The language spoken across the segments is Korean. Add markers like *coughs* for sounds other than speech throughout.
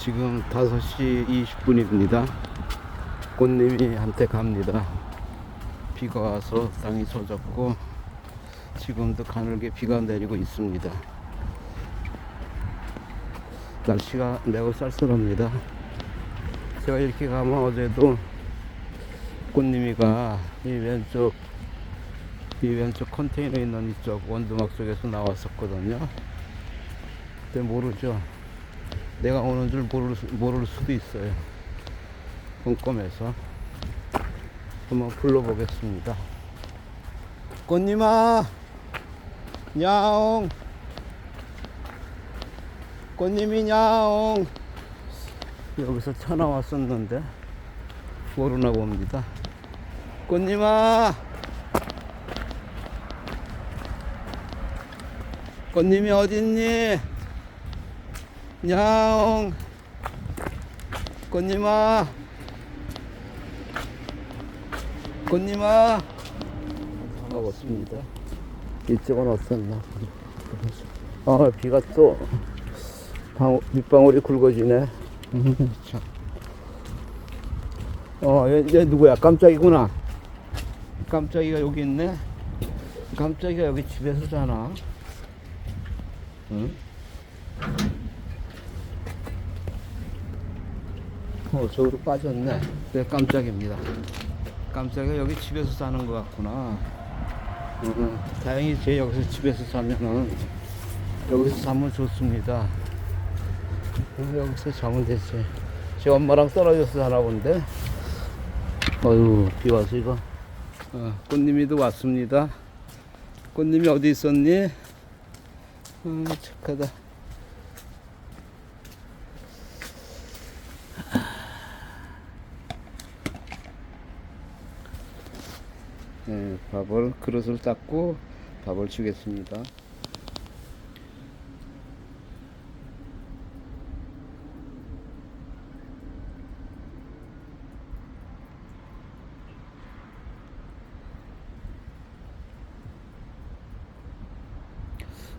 지금 5시 20분입니다. 꽃님이 한테 갑니다. 비가 와서 땅이 젖었고 지금도 가늘게 비가 내리고 있습니다. 날씨가 매우 쌀쌀합니다. 제가 이렇게 가면 어제도 꽃님이가 이 왼쪽 이 왼쪽 컨테이너 있는 이쪽 원두막 쪽에서 나왔었거든요. 근데 모르죠. 내가 오는 줄 모를, 수- 모를 수도 있어요. 꼼꼼해서. 한번 불러보겠습니다. 꽃님아! 야옹! 꽃님이 야옹! 여기서 전화 왔었는데, 모르나 봅니다. 꽃님아! 꽃님이 어딨니? 야옹! 꽃님아! 꽃님아! 먹었습니다. 이쪽은 어땠나? 아, 비가 또, 방, 빗방울이 굵어지네. 어, 얘, 얘 누구야? 깜짝이구나. 깜짝이가 여기 있네. 깜짝이가 여기 집에서 자나? 응? 어, 저기로 빠졌네. 네, 깜짝입니다. 깜짝이가 여기 집에서 사는 것 같구나. 어, 다행히 제 여기서 집에서 사면은 여기서 자면 좋습니다. 어, 여기서 자면 되지. 제 엄마랑 떨어져서 사나 본데. 어휴, 비 와서 이거. 어, 꽃님이도 왔습니다. 꽃님이 어디 있었니? 음, 착하다. 밥을 그릇을 닦고 밥을 주겠습니다.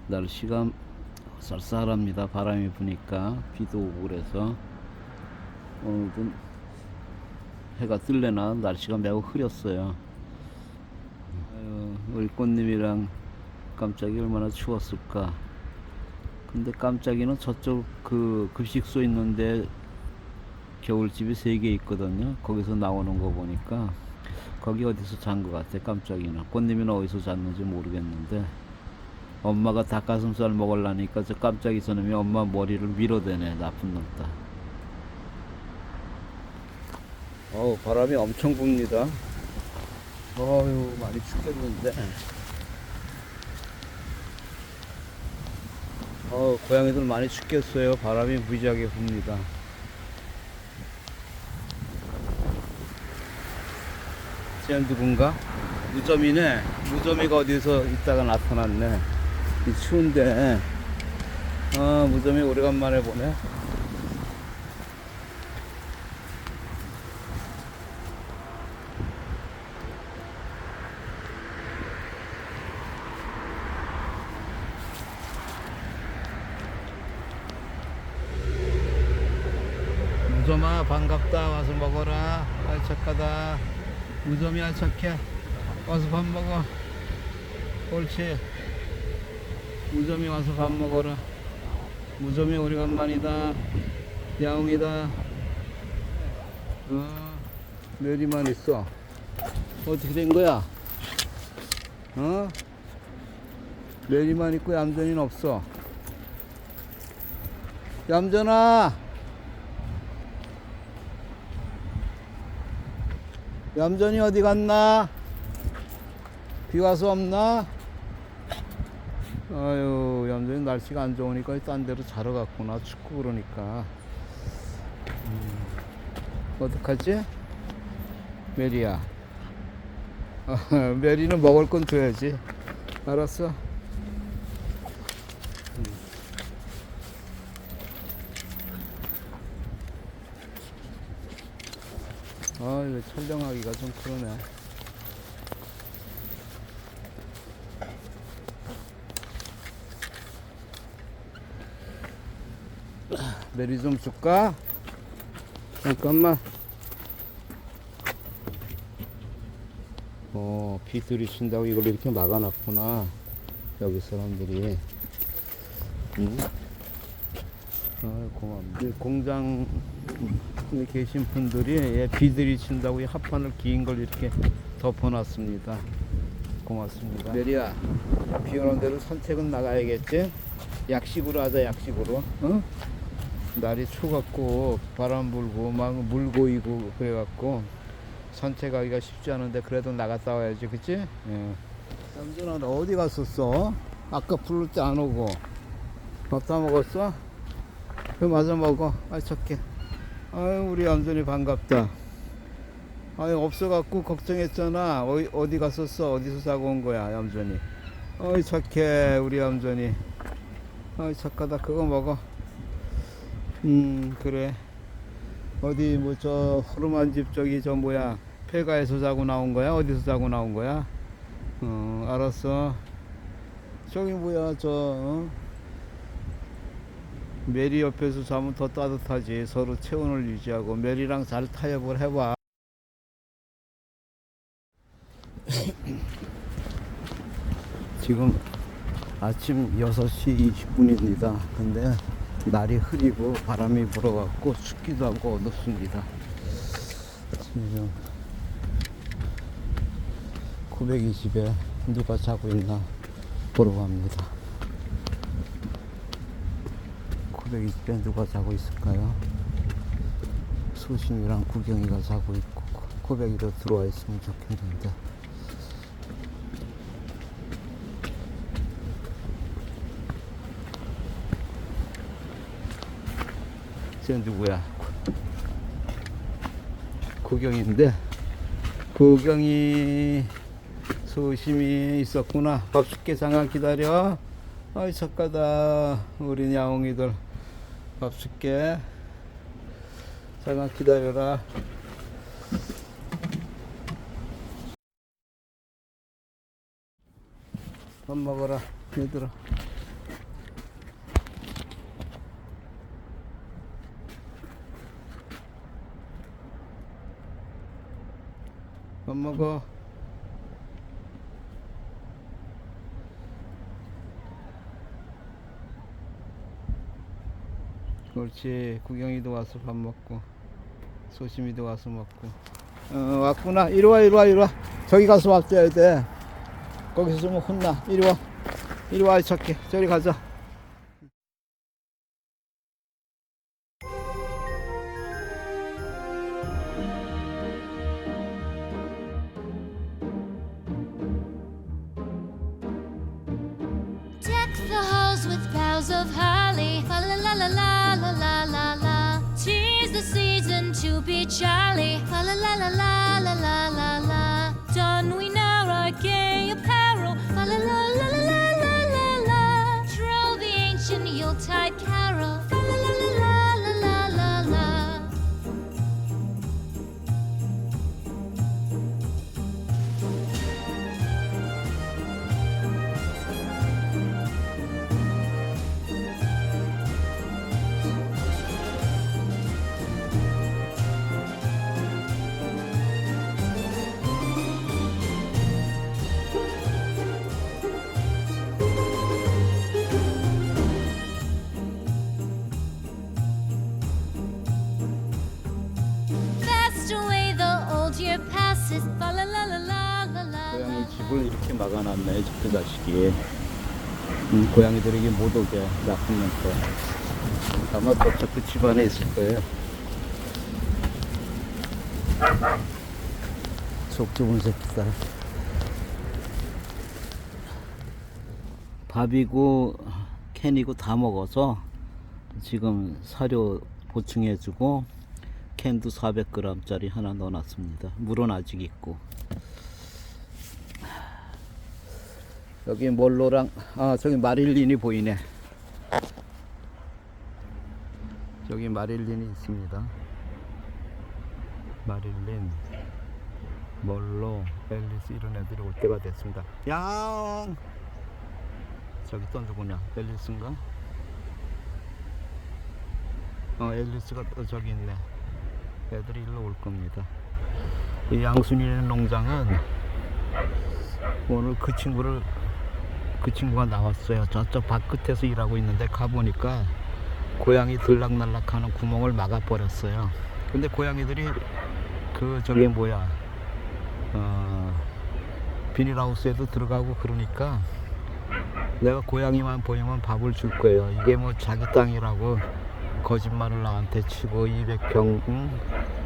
날씨가 쌀쌀합니다. 바람이 부니까 비도 오고 그래서 오늘도 해가 뜰래나 날씨가 매우 흐렸어요. 우리 꽃님이랑 깜짝이 얼마나 추웠을까. 근데 깜짝이는 저쪽 그 급식소 있는데 겨울집이 세 개 있거든요. 거기서 나오는 거 보니까 거기 어디서 잔 것 같아. 깜짝이는 꽃님이는 어디서 잤는지 모르겠는데 엄마가 닭가슴살 먹으려니까 저 깜짝이 저놈이 엄마 머리를 밀어대네. 나쁜 놈다. 어우 바람이 엄청 붑니다. 어휴 많이 춥겠는데. 어 고양이들 많이 춥겠어요. 바람이 무지하게 붑니다. 쟤는 누군가? 무점이네. 무점이가 어디서 있다가 나타났네. 이 추운데. 아 무점이 오래간만에 보네. 무점아 반갑다. 와서 먹어라. 아 착하다. 무점이야 착해. 와서 밥 먹어. 옳지. 무점이 와서 밥 먹어라. 무점이 오래간만이다. 야옹이다. 어 메리만 있어. 어떻게 된 거야? 어? 메리만 있고 얌전이는 없어. 얌전아 얌전히 어디 갔나? 비 와서 없나? 아유, 얌전히 날씨가 안 좋으니까 딴 데로 자러 갔구나. 춥고 그러니까. 음, 어떡하지? 메리야. 아, *laughs* 메리는 먹을 건 줘야지. 알았어? 아, 이거 촬영하기가 좀 그러네. 메리 좀 줄까? 잠깐만. 어, 비둘이 친다고 이걸 이렇게 막아놨구나. 여기 사람들이. 응? 아, 고맙네. 이 공장에 계신 분들이 예, 비둘이 친다고 이 합판을 긴 걸 이렇게 덮어놨습니다. 고맙습니다. 메리야, 비 오는 대로 산책은 나가야겠지? 약식으로 하자, 약식으로. 응? 날이 추웠고 바람 불고 막 물 고이고 그래갖고 산책하기가 쉽지 않은데 그래도 나갔다 와야지 그치? 예. 남준아 너 어디 갔었어? 아까 부를 때 안 오고 밥 다 먹었어? 그 맞아 먹어 아 착해 아유 우리 얌전히 반갑다. 아유 없어갖고 걱정했잖아. 어디, 어디 갔었어? 어디서 사고 온 거야 얌전히 어이 착해 우리 얌전히 어이 착하다. 그거 먹어. 음 그래. 어디 뭐 저 허름한 집 저기 저 뭐야 폐가에서 자고 나온 거야? 어디서 자고 나온 거야? 어 알았어. 저기 뭐야 저 어? 메리 옆에서 자면 더 따뜻하지 서로 체온을 유지하고 메리랑 잘 타협을 해봐 *coughs* 지금 아침 6시 20분입니다 근데 날이 흐리고 바람이 불어갖고 춥기도 하고 어둡습니다. 지금 920에 누가 자고 있나 보러 갑니다. 920에 누가 자고 있을까요? 소심이랑 구경이가 자고 있고 고백이도 들어와 있으면 좋겠는데 쟤 누구야? 구경인데 구경이 소심이 있었구나. 밥 줄게 잠깐 기다려. 아이 착하다 우리 야옹이들 밥 줄게. 잠깐 기다려라. 밥 먹어라 얘들아. 밥 먹어. 그렇지. 구경이도 와서 밥 먹고, 소심이도 와서 먹고. 어, 왔구나. 이리 와, 이리 와, 이리 와. 저기 가서 밥 줘야 돼. 거기서 좀 혼나. 이리 와. 이리 와, 착해. 저리 가자. 고양이 집을 이렇게 막아놨네, 저그 자식이. 음, 고양이들에게 못 오게, 나쁜 년들. 아마 저쪽 그 집안에 있을 거예요. 속 좁은 새끼들. 밥이고 캔이고 다 먹어서 지금 사료 보충해주고 캔도 400g짜리 하나 넣어놨습니다. 물은 아직 있고. 여기 몰로랑 아 저기 마릴린이 보이네. 저기 마릴린이 있습니다. 마릴린, 몰로, 앨리스 이런 애들이 올 때가 됐습니다. 야옹. 저기 또 누구냐? 앨리스인가? 어, 앨리스가 또 저기 있네. 애들이 일로 올 겁니다. 이 양순이네 농장은 오늘 그 친구를 그 친구가 나왔어요. 저쪽 바깥에서 일하고 있는데 가보니까 고양이 들락날락하는 구멍을 막아버렸어요. 근데 고양이들이 그 저게 뭐야 어, 비닐하우스에도 들어가고 그러니까 내가 고양이만 보이면 밥을 줄 거예요. 이게 뭐 자기 땅이라고 거짓말을 나한테 치고 200평 응?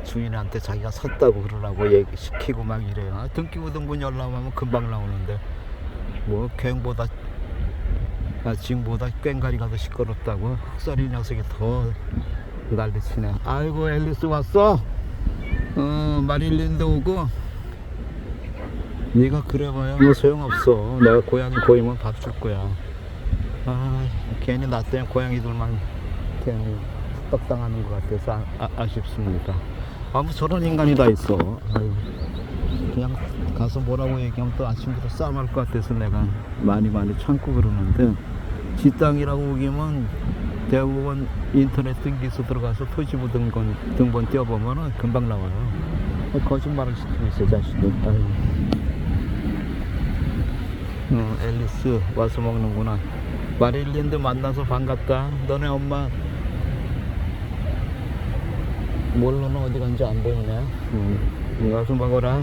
주인한테 자기가 샀다고 그러라고 얘기 시키고 막 이래요. 아, 등기 부 등본 열라면 금방 나오는데 뭐 갱보다 아, 징보다 꽹가리가 더 시끄럽다고 흑살이 녀석이 더 난리치네. 아이고 앨리스 왔어. 어 마릴린도 오고. 네가 그래봐야 뭐 소용없어. 내가 고양이 보이면 밥 줄 거야. 아 괜히 나 때문에 고양이들만 괜히 떡당하는 것 같아서 아, 아, 쉽습니다 아무 저런 인간이 다 있어. 아유, 그냥 가서 뭐라고 얘기하면 또 아침부터 싸움할 것 같아서 내가 많이 많이 참고 그러는데 지 땅이라고 우기면 대부분 인터넷 등기소 들어가서 토지부 등본, 등본 띄워보면은 금방 나와요. 거짓말을 시키고 있어, 자식이. 아유. 어, 앨리스 와서 먹는구나. 마릴린도 만나서 반갑다. 너네 엄마 몰로는 어디 간지 안 보이네. 응. 와서 먹어라.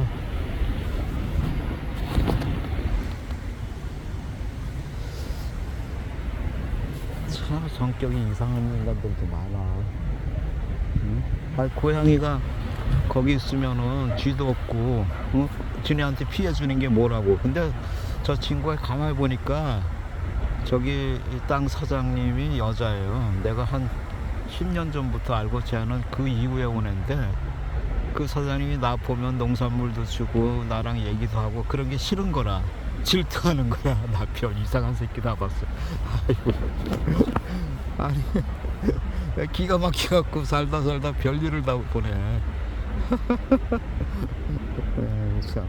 참 성격이 이상한 인간들도 많아. 응? 아, 고양이가 거기 있으면은 쥐도 없고, 어? 지네한테 피해 주는 게 뭐라고. 근데 저 친구가 가만히 보니까 저기 이땅 사장님이 여자예요. 내가 한 10년 전부터 알고 쟤는 그 이후에 오는데 그 사장님이 나 보면 농산물도 주고 나랑 얘기도 하고 그런 게 싫은 거라 질투하는 거야. *laughs* 나별 이상한 새끼 다 봤어. 아이고. *laughs* 아니 *laughs* 기가 막혀갖고 살다 살다 별일을 다 보네. 에이, 참.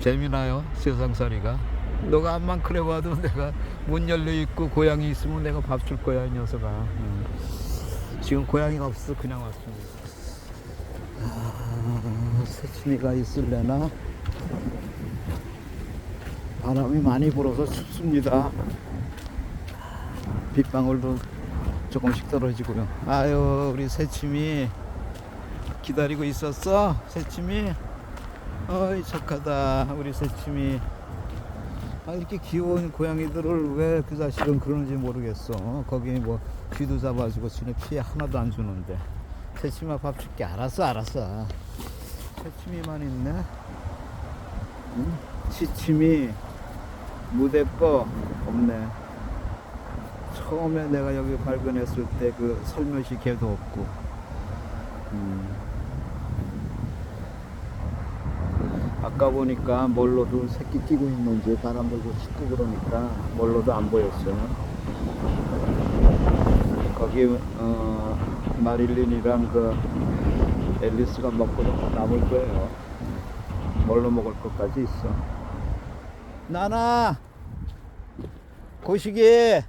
재미나요? 세상살이가 너가 암만 그래 봐도 내가 문 열려 있고 고양이 있으면 내가 밥 줄 거야 이 녀석아. 응. 지금 고양이가 없어 그냥 왔습니다. 아, 새치미가 있을래나? 바람이 많이 불어서 춥습니다. 빗방울도 조금씩 떨어지고요. 아유 우리 새침이 기다리고 있었어 새침이? 어이 착하다 우리 새침이 아 이렇게 귀여운 고양이들을 왜 그 자식은 그러는지 모르겠어. 거기 뭐 쥐도 잡아주고 지네 피해 하나도 안 주는데. 새침아 밥 줄게. 알았어 알았어. 새침이만 있네. 응? 치침이 무대꺼 없네. 처음에 내가 여기 발견했을 때그 살며시 개도 없고. 음. 아까 보니까 멀로도 새끼 뛰고 있는지 바람 불고 씻고 그러니까 멀로도 안 보였어요. 거기 어, 마릴린이랑 그 앨리스가 먹고 남을 거예요. 멀로 먹을 것까지 있어. 나나 고시기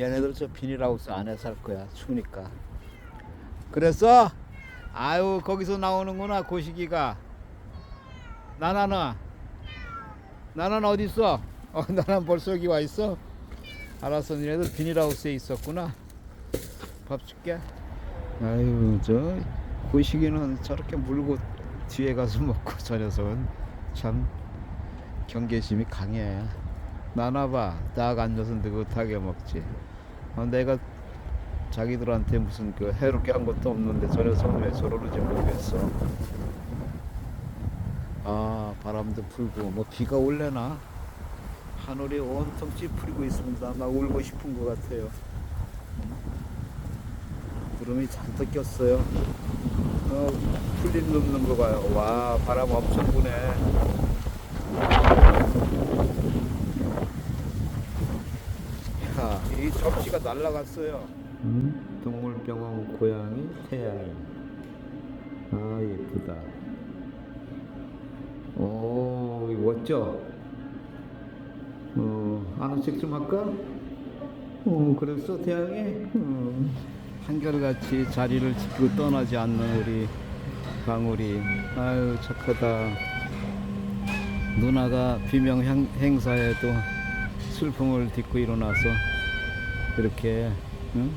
얘네들 저 비닐하우스 안에 살 거야 추우니까. 그래서 아유 거기서 나오는구나 고시기가. 나나나. 나나는 어디 있어? 어 *laughs* 나나 벌써 여기 와 있어? 알았어 니네들 비닐하우스에 있었구나. 밥 줄게. 아유 저 고시기는 저렇게 물고 뒤에 가서 *laughs* 먹고 저 녀석은 참 경계심이 강해. 나나봐 딱 앉아서 느긋하게 먹지. 어, 내가 자기들한테 무슨 그 해롭게 한 것도 없는데 저 녀석은 왜 저러는지 모르겠어 아 바람도 불고 뭐 비가 올래나? 하늘이 온통 찌푸리고 있습니다. 막 울고 싶은 것 같아요. 구름이 잔뜩 꼈어요. 어, 풀림 눕는 거 봐요. 와 바람 엄청 부네. 야이 접시가 날라갔어요. 음? 동물병원 고양이 태양이 아 예쁘다 오, 이거 멋져. 어, 하나씩 좀 할까? 어, 그랬어, 태양이? 어. 한결같이 자리를 지키고 떠나지 않는 우리 방울이. 아유, 착하다. 누나가 비명 행, 행사에도 슬픔을 딛고 일어나서 이렇게 응?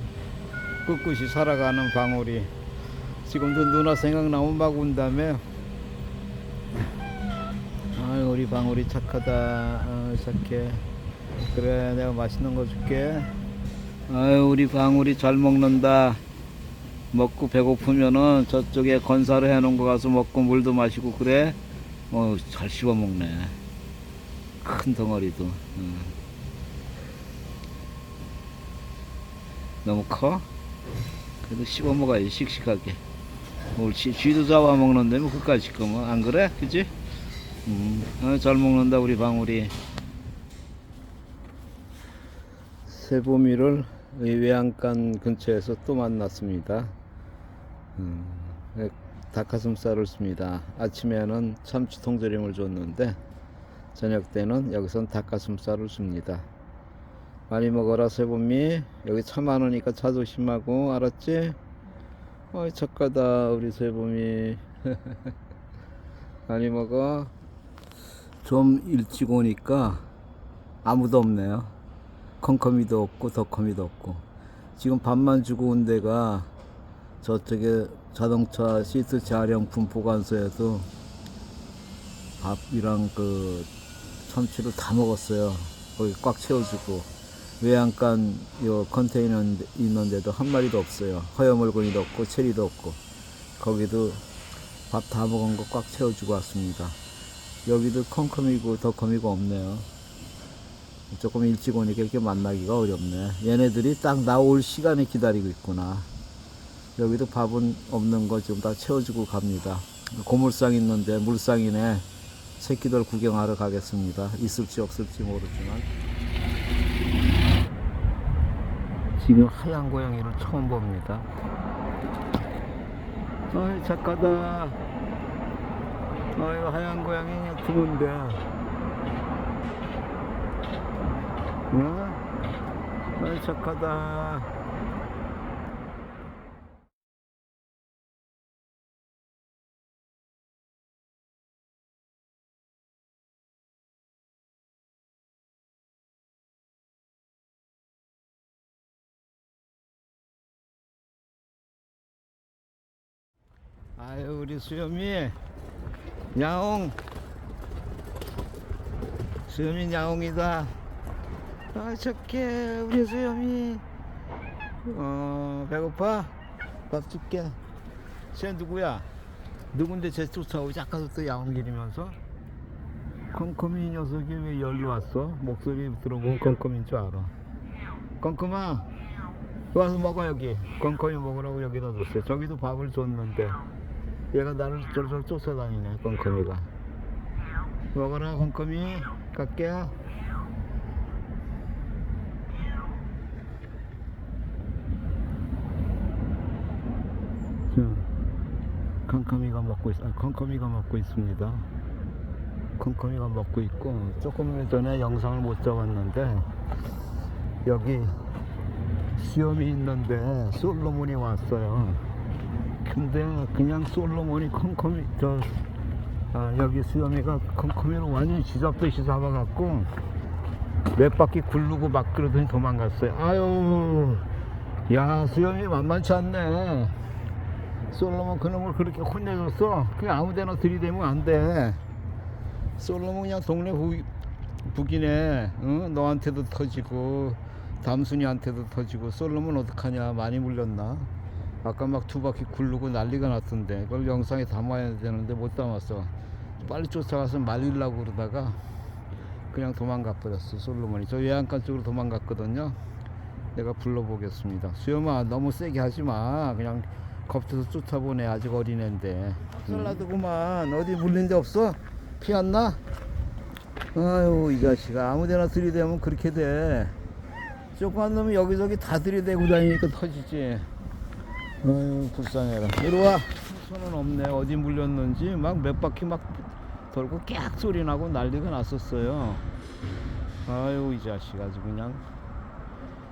꿋꿋이 살아가는 방울이 지금도 누나 생각나면 막 운다며 우리 방울이 착하다. 아, 착해. 그래 내가 맛있는 거 줄게. 아유 우리 방울이 잘 먹는다. 먹고 배고프면은 저쪽에 건사를 해놓은 거 가서 먹고 물도 마시고 그래? 어 잘 씹어 먹네. 큰 덩어리도. 응. 너무 커? 그래도 씹어 먹어야지 씩씩하게. 옳지 쥐도 잡아 먹는데 뭐 그까짓 거면. 안 그래? 그지? 음, 어, 잘 먹는다 우리 방울이. 새보미를 이 외양간 근처에서 또 만났습니다. 음, 네, 닭가슴살을 씁니다. 아침에는 참치 통조림을 줬는데 저녁 때는 여기선 닭가슴살을 줍니다. 많이 먹어라 새봄이 여기 차 많으니까 차 조심하고 알았지? 어이 착하다 우리 새봄이 *laughs* 많이 먹어 좀 일찍 오니까 아무도 없네요. 컴컴이도 없고 덕컴이도 없고. 지금 밥만 주고 온 데가 저쪽에 자동차 시트 자령품 보관소에도 밥이랑 그 참치를 다 먹었어요. 거기 꽉 채워주고. 외양간 요 컨테이너 있는데도 한 마리도 없어요. 허여물건이도 없고 체리도 없고. 거기도 밥 다 먹은 거 꽉 채워주고 왔습니다. 여기도 컴컴이고 더컴이고 없네요. 조금 일찍 오니까 이렇게 만나기가 어렵네. 얘네들이 딱 나올 시간에 기다리고 있구나. 여기도 밥은 없는 거 지금 다 채워주고 갑니다. 고물상 있는데 물상이네. 새끼들 구경하러 가겠습니다. 있을지 없을지 모르지만. 지금 하얀 고양이를 처음 봅니다. 어이, 착하다. 어이, 하얀 고양이 드문데. 어? 어이, 착하다. 아유, 우리 수염이. 야옹. 수염이 야옹이다. 아, 착해, 우리 수염이. 어, 배고파? 밥 줄게. 쟤 누구야? 누군데 쟤 쫓아오지? 아까부터 야옹 기리면서? 컴컴이 녀석이 왜 여기로 왔어? 목소리 들어보면 컴컴인 줄 알아. 컴컴아, 와서 먹어 여기. 컴컴이 먹으라고 여기다 줬어요. 저기도 밥을 줬는데 얘가 나를 저렇게 쫓아다니네. 컴컴이가. 먹어라. 갈게요. 자, 컴컴이가 먹고 있, 아, 컴컴이가 먹고 있습니다. 컴컴이가 먹고 있고 조금 전에 영상을 못 잡았는데 여기 수염이 있는데 솔로몬이 왔어요. 근데 그냥 솔로몬이 컴컴이 저 아, 여기 수염이가 컴컴이를 완전히 쥐잡듯이 잡아갖고 몇 바퀴 굴르고 막 그러더니 도망갔어요. 아유, 야 수염이 만만치 않네. 솔로몬 그놈을 그렇게 혼내줬어. 그냥 아무데나 들이대면 안 돼. 솔로몬 그냥 동네 부, 북이네. 응? 너한테도 터지고 담순이한테도 터지고 솔로몬 어떡하냐 많이 물렸나? 아까 막 두 바퀴 굴르고 난리가 났던데 그걸 영상에 담아야 되는데 못 담았어. 빨리 쫓아가서 말리려고 그러다가 그냥 도망가 버렸어 솔로몬이. 저 외양간 쪽으로 도망갔거든요. 내가 불러보겠습니다. 수염아 너무 세게 하지 마. 그냥 겁줘서 쫓아보내 아직 어린애인데. 쌀라드구만 어디 물린 데 없어? 피 안 나? 아유 이 자식아 아무데나 들이대면 그렇게 돼 조그만 놈이 여기저기 다 들이대고 다니니까 터지지 아유 불쌍해라 이리 와 손은 없네 어디 물렸는지 막 몇 바퀴 막 돌고 깨악 소리 나고 난리가 났었어요 아유 이 자식 아주 그냥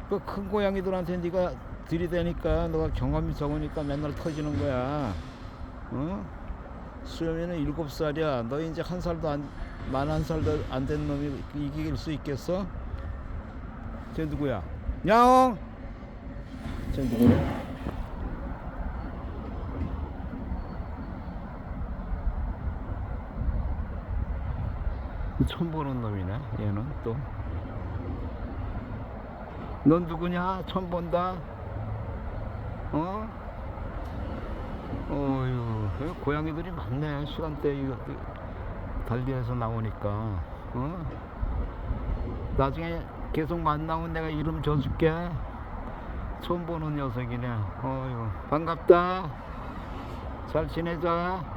그 큰 고양이들한테 네가 들이대니까 너가 경험이 적으니까 맨날 터지는 거야. 어? 수염이는 일곱 살이야. 너 이제 한 살도 안, 만 한 살도 안 된 놈이 이길 수 있겠어? 쟤 누구야? 야옹! 쟤 누구야? *laughs* 처음 보는 놈이네, 얘는 또. 넌 누구냐? 처음 본다? 어? 어휴, 그 고양이들이 많네. 시간대 이거 달리해서 나오니까. 어? 나중에 계속 만나면 내가 이름 줘줄게. 처음 보는 녀석이네. 어휴, 반갑다. 잘 지내자.